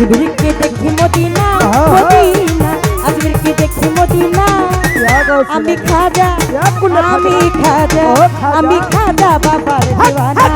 আজমিরকে দেখি মদিনা আহা। মদিনা আজমিরকে দেখি মদিনা क्या गाओ আমি খাজা क्या कुल আমি খাজা ও খাজা। আমি খাজা বাবার দেওয়ানা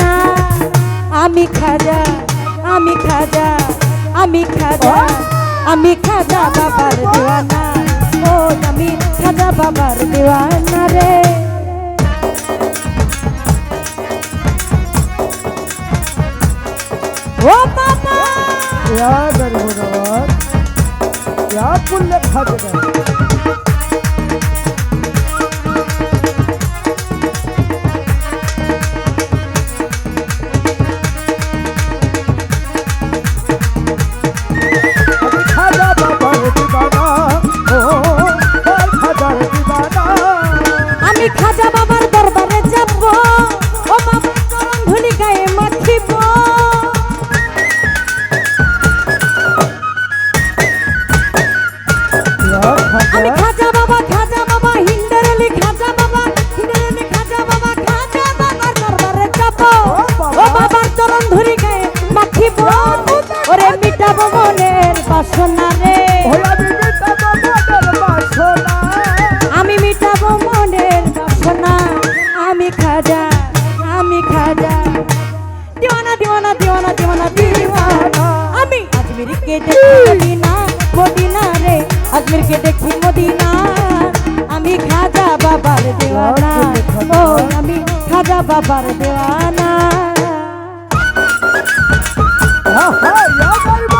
না। আমি খাজা আমি খাজা আমি খাজা আমি খাজা বাবার দেওয়ানা। ও আমি খাজা বাবার দেওয়ানা রে। ও বাবা! ইয়া দরবার ইয়া পুল্লে খাজা আমি খাজা আমি খাজা। দিওয়ানা দিওয়ানা দিওয়ানা দিওয়ানা দিওয়ানা। আমি আজমির কে দেখি মদিনা মদিনা রে। আজমির কে দেখি মদিনা। আমি খাজা বাবার দেওয়ানা। ও আমি খাজা বাবার দেওয়ানা। Oh, hey,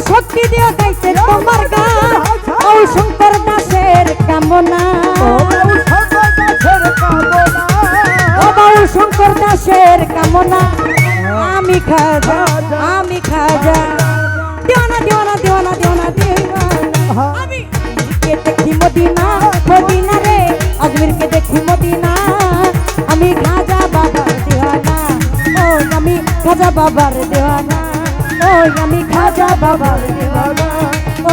শক্তি দিও গাইতে তোমার গান। ও শঙ্কর দাসের কামনা। শঙ্কর দাসের কামনা। আমি খাজা আমি খাজা। দিওয়ানা দিওয়ানা দিওয়ানা দিওয়ানা দিওয়ানা। আমি আজমিরকে দেখি মদিনা মদিনা রে। আজমিরকে দেখি মদিনা। আমি খাজা বাবার দিওয়ানা। ও, আমি খাজা বাবার দিওয়ানা। ও আমি খাজা বাবার দেওয়ানা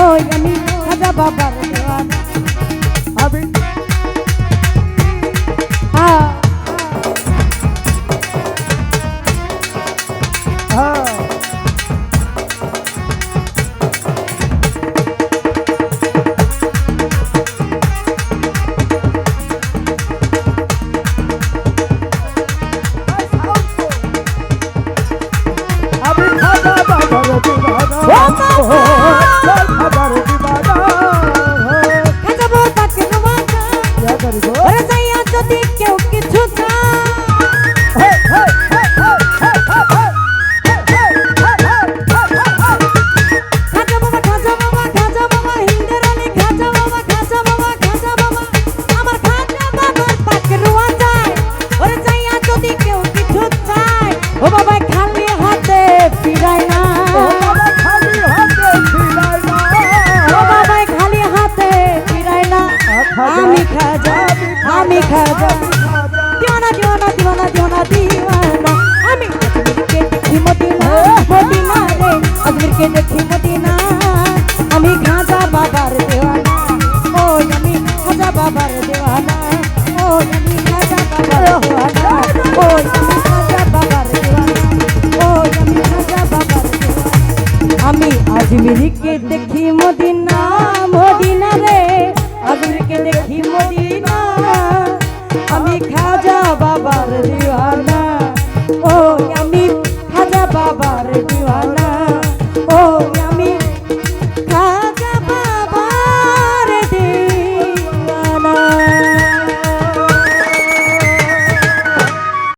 ওই আমি খাজা বাবার দিওয়ানা। দিওয়ানা আমি